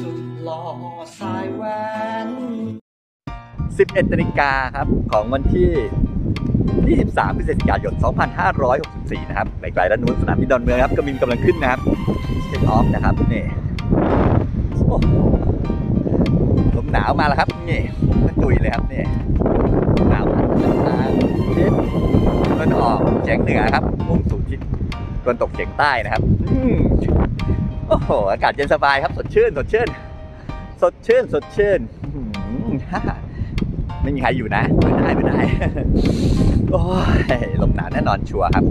สุดหล่อสายแหวน11นาฬิกาครับของวันที่ 23 พฤศจิกายน 2564 นะครับไกลๆด้านนู้นสนามบินดอนเมืองครับกำลังกำลังขึ้นนะครับเทคออฟนะครับนี่โอ้ลมหนาวมาแล้วครับนี่มันตุยเลยครับนี่หนาวพัดทางทิศตะวันออกเฉียงเหนือครับมุ่งสู่ทิศตะวันตกเฉียงใต้นะครับอืม หอากาศเย็นสบายครับ สดชื่น สดชื่น สดชื่น สดชื่น ไม่มีใครอยู่นะไม่ได้ไม่ได้ โอ้ยลมหนาวแน่นอนชัวร์ครับ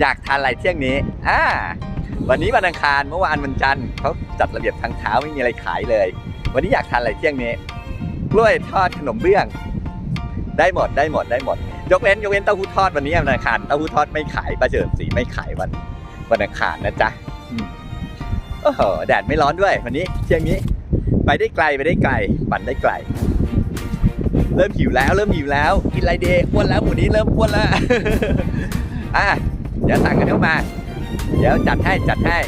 อยากทานอะไรเที่ยงนี้ อ่า วันนี้วันอังคารเมื่อวานวันจันทร์เขาจัดระเบียบทางเท้าไม่มีอะไรขายเลย วันนี้อยากทานอะไรเที่ยงนี้ กล้วยทอดขนมเบื้อง ได้หมดได้หมดได้หมด ยกเว้นยกเว้นเต้าหู้ทอดวันนี้วันอังคารเต้าหู้ทอดไม่ขายป้าเจิมสีไม่ขายวันวันอังคารนะจ๊ะ โอ้โหแดดไม่ร้อนด้วยวันนี้เที่ยงนี้ ไปได้ไกลไปได้ไกลปั่นได้ไกล เริ่มหิวแล้ว เริ่มหิวแล้วกินอะไรเดีอ้วนแล้วหมูนี้เริ่มอ้วนแล้วอะเดี๋ยวสั่งกันเข้ามา เดี๋ยวจัดให้จัดให้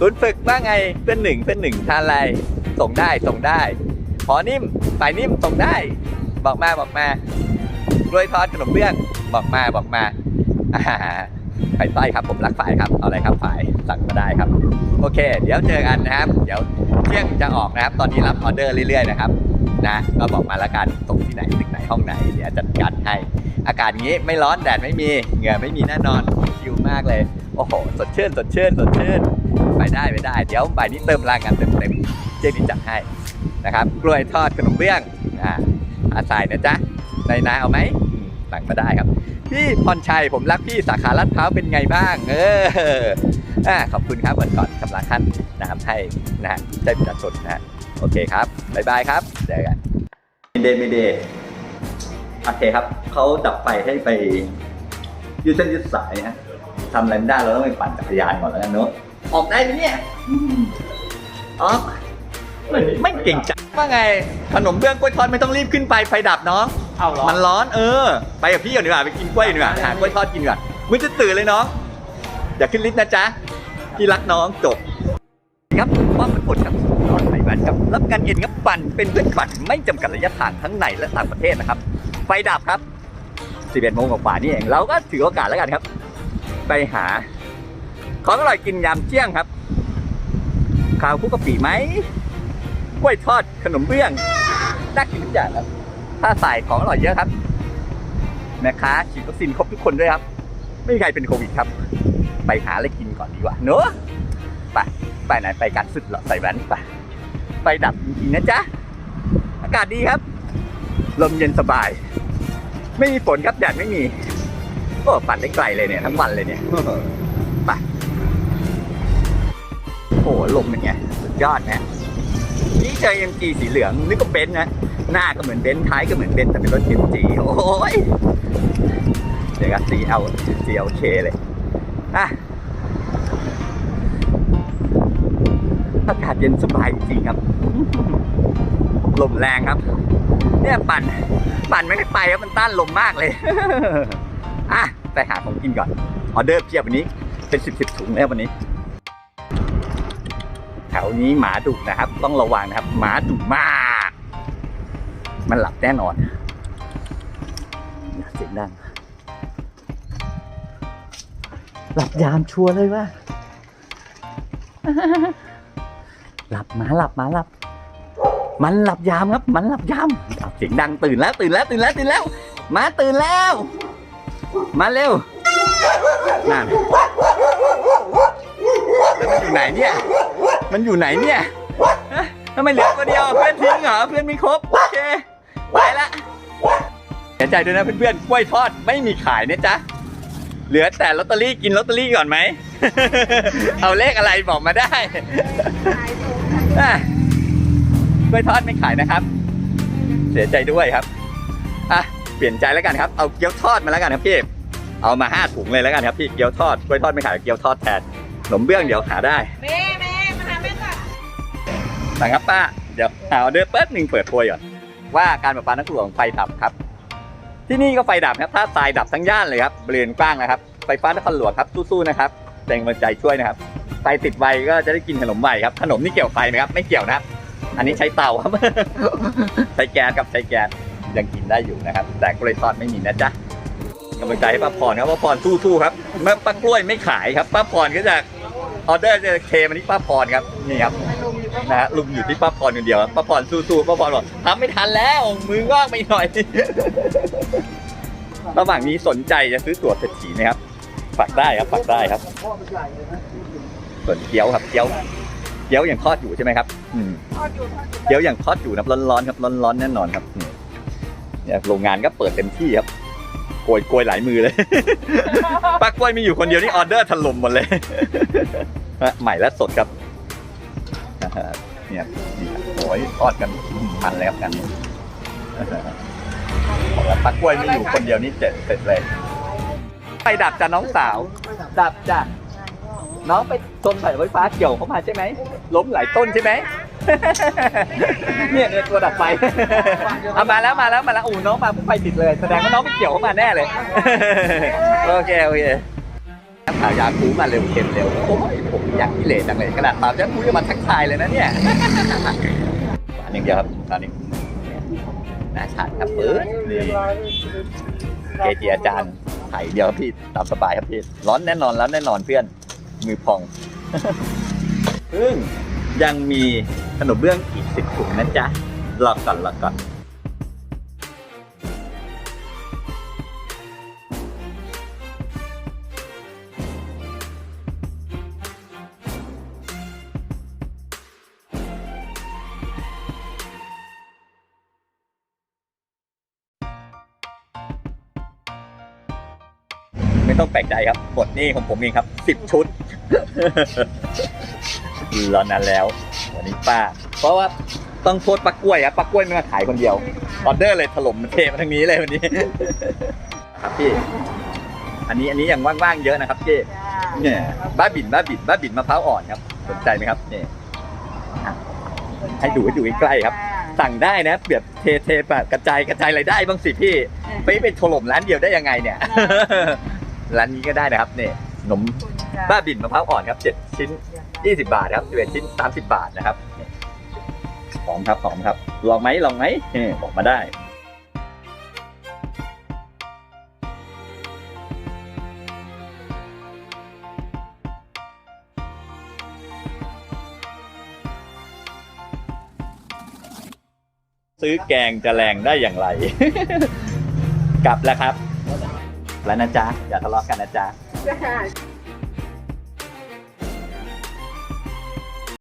ตุนฝึกว่าไงเพื่อนหนึ่งเพื่อนหนึ่งทานอะไรส่งได้ส่งได้ขอนิ่มฝ่ายนิ่มส่งได้ บอกมาบอกมากล้วยทอดขนมเบื้องบอกมาบอกมาอ่า ไฝ่ต้อยครับผมรักฝ่ายครับเอาอะไรครับฝ่ายสั่งมาได้ครับ โอเค เดี๋ยวเจอกันนะครับ เดี๋ยวเที่ยงจะออกนะครับ ตอนนี้รับออเดอร์เรื่อยๆนะครับนะก็บอกมาละกันส่งที่ไหนตึกไหนห้องไหนเดี๋ยวจัดการให้ อากาศงี้ไม่ร้อนแดดไม่มีเหงื่อไม่มีแน่นอนชิลมากเลย โอ้โห สดชื่น สดชื่น สดชื่น ไปได้ไปได้ เดี๋ยวบ่ายนี้เติมพลังงานเต็มเต็มๆเจ๊ดีจัดให้นะครับ กล้วยทอดขนมเบื้องอ่าอาสายนะจ๊ะในนาเอาไหม สั่งมาได้ครับ พี่พรชัยผมรักพี่สาขาลาดพร้าวเป็นไงบ้าง เอออ่าขอบคุณครับวันก่อนชำระขั้นนะครับให้นะฮะใจประชาชนนะฮะโอเคครับบ๊ายบายครับเจอกันเดย์ไม่เดย์โอเคครับเขาดับไฟให้ไปยืดเส้นยืดสายนะฮะทำอะไรไม่ได้เราต้องไปปั่นจักรยานก่อนแล้วกันเนอะออกได้ไหมเนี่ยออกไม่ไม่เก่งจังว่าไง ขนมเบื้องกล้วยทอดไม่ต้องรีบขึ้นไปไฟดับน้อง เอาเหรอ มันร้อนเออ ไปกับพี่ก่อนดีกว่าไปกินกล้วยดีกว่าหากล้วยทอดกินก่อนมึงจะตื่นเลยน้องอย่าขึ้นลิฟต์นะจ๊ะพี่รักน้องจบครับว่ามันอดครับนอนไปบันครับรับการเอ็นครับปั่นเป็นเพื่อนปั่นไม่จำกัดระยะทางทั้งในและต่างประเทศนะครับ ไฟดับครับ11โมงกว่านี่เองเราก็ถือโอกาสแล้วกันครับ ไปหาของอร่อยกินยามเที่ยงครับข้าวคุกกะปิไหมกล้วยทอดขนมเบื้องน่ากินทุกอย่างครับ ถ้าใส่ของอร่อยเยอะครับแม่ค้าฉีดวัคซีนครบทุกคนด้วยครับ ไม่มีใครเป็นโควิดครับ ไปหาอะไรกินก่อนดีกว่าเนอะไปไปไหนไปกันสุดหรอใส่แว่นไปไปดับจริงๆนะจ๊ะอากาศดีครับ ลมเย็นสบาย ไม่มีฝนครับแดดไม่มีโอ้ปั่นได้ไกลเลยเนี่ยทั้งวันเลยเนี่ยไปโอ้ลมเป็นไงสุดยอดนะนี่เจอ MG สีเหลืองนี่ก็เบนซ์นะ หน้าก็เหมือนเบนซ์ท้ายก็เหมือนเบนซ์แต่เป็นรถ MG โอ้ยเดี๋ยวกับ CL CLK เลยอะอากาศเย็นสบายจริงครับ ลมแรงครับ เนี่ยปั่น ปั่นไม่ได้ไปครับมันต้านลมมากเลย อะไปหาของกินก่อน ออเดอร์เพียบวันนี้ เป็นสิบสิบถุงแล้ววันนี้ แถวนี้หมาดุนะครับ ต้องระวังนะครับ หมาดุมาก มันหลับแน่นอนเสียงดัง หลับยามชัวร์เลยว่า หลับหมาหลับหมาหลับ มันหลับยามครับ มันหลับยามเสียงดังตื่นแล้ว ตื่นแล้วตื่นแล้วตื่นแล้ว มาตื่นแล้ว มาเร็วนั่นมันอยู่ไหนเนี่ย มันอยู่ไหนเนี่ยทำไมเหลือตัวเดียวเพื่อนทิ้งเหรอเพื่อนไม่ครบโอเค ไปละเสียใจด้วยนะเพื่อนๆกล้วยทอดไม่มีขายนะจ๊ะ เหลือแต่ลอตเตอรี่กินลอตเตอรี่ก่อนไหม เอาเลขอะไรบอกมาได้อะกล้วยทอดไม่ขายนะครับ เสียใจด้วยครับอะเปลี่ยนใจแล้วกันครับ เอาเกี๊ยวทอดมาแล้วกันครับพี่ เอามาห้าถุงเลยแล้วกันครับพี่ เกี๊ยวทอดกล้วยทอดไม่ขายเกี๊ยวทอดแทนขนมเบื้องเดี๋ยวหาได้แม่แม่มาหาแม่ก่อนสั่งครับป้า เดี๋ยวหาออเดอร์เปิดหนึ่งเปิดโพยก่อน ว่าการประปานครหลวงไฟดับครับ ที่นี่ก็ไฟดับครับถ้าทรายดับทั้งย่านเลยครับบริเวณกว้างนะครับไฟฟ้านครหลวงครับสู้ๆนะครับแรงบันใจช่วยนะครับไฟติดไวก็จะได้กินขนมไวครับขนมนี่เกี่ยวไฟไหมครับไม่เกี่ยวนะครับอันนี้ใช้เตาครับใช้แก๊สกับใช้แก๊สยังกินได้อยู่นะครับ แต่กล้วยทอดไม่มีนะจ๊ะกำลังใจให้ป้าพรครับป้าพรสู้ๆครับเมื่อป้ากล้วยไม่ขายครับ ป้าพรก็จะออเดอร์จะเคมาที่ป้าพรครับนี่ครับ นะฮะลุงอยู่ที่ป้าพรคนเดียวครับป้าพรสู้ๆป้าพรบอกทำไม่ทันแล้วมือว่างไปหน่อย ระหว่างนี้สนใจจะซื้อตั๋วเศรษฐีไหมครับฝากได้ครับฝากได้ครับ ส่วนเกี๊ยวครับเกี๊ยวเกี๊ยวยังทอดอยู่ใช่ไหมครับอืมเกี๊ยวอย่างทอดอยู่นะครับร้อนๆครับร้อนๆแน่นอนครับนี่เนี่ยโรงงานก็เปิดเต็มที่ครับโกยโกยหลายมือเลยป้ากล้วยมีอยู่คนเดียวนี่ออเดอร์ถล่มหมดเลยใหม่และสดครับนะฮะ เนี่ยนี่ครับโอ้ยทอดกันมันเลยครับกันบอกแล้วป้ากล้วยไม่อยู่คนเดียวนี่เจ็ดเสร็จเลย ไปดับจ้ะน้องสาว ดับจ้ะน้องไปชนสายไฟฟ้าเกี่ยวเข้ามาใช่ไหม ล้มหลายต้นใช่ไหมเนี่ยเนี่ยตัวดับไฟเอามาแล้วมาแล้วมาแล้วอู้น้องมาไฟติดเลย แสดงว่าน้องไม่เกี่ยวเข้ามาแน่เลย โอเคโอเคายาคูมาเร็วเค็มเร็วโอ้ยผมอยากกิเลสจังเลยขนาดตามยาคูยังมาทักทายเลยนะเนี่ยอันนึ่งเดียวครับตอนนี้น่าทาครับเปิดนี่เกจิอาจารย์ไข่เดียวพี่ตามสบายครับพี่ร้อนแน่นอนแล้วแน่นอนเพื่อนมือพองซึ่งยังมีขนมเบื้องอีกสิบถุงนะจ๊ะรอก่อนรอก่อน ไม่ต้องแปลกใจครับหมดนี่ของผมเองครับสิบชุดรอนานแล้ว วันนี้ป้า เพราะว่าต้องโทษปักกล้วยครับปักกล้วยมันมาขายคนเดียวออเดอร์เลยถล่มเทมาทางนี้เลยวันนี้ ครับพี่ อันนี้อันนี้ยังว่างๆเยอะนะครับพี่เนี่ยบ้าบินบ้าบินบ้าบินมะพร้าวอ่อนครับสนใจไหมครับเนี่ยให้ดูให้ดูใกล้ครับ สั่งได้นะเปียบเทเทปะกระจายกระจายรายได้บ้างสิพี่ไปไปถล่มร้านเดียวได้ยังไงเนี่ย ร้านนี้ก็ได้นะครับเนี่ยขนมบ้าบินมะพร้าวอ่อนครับเจ็ดชิ้นยี่สิบาทครับสิบเอ็ดชิ้นสามสิบาทนะครับเนี่ยหอมครับหอมครับลองไหมลองไหมนี่บอกมาได้ซื้อแกงจะแรงได้อย่างไร กลับแล้วครับ แล้วนะจ๊ะอย่าทะเลาะกันนะจ๊ะ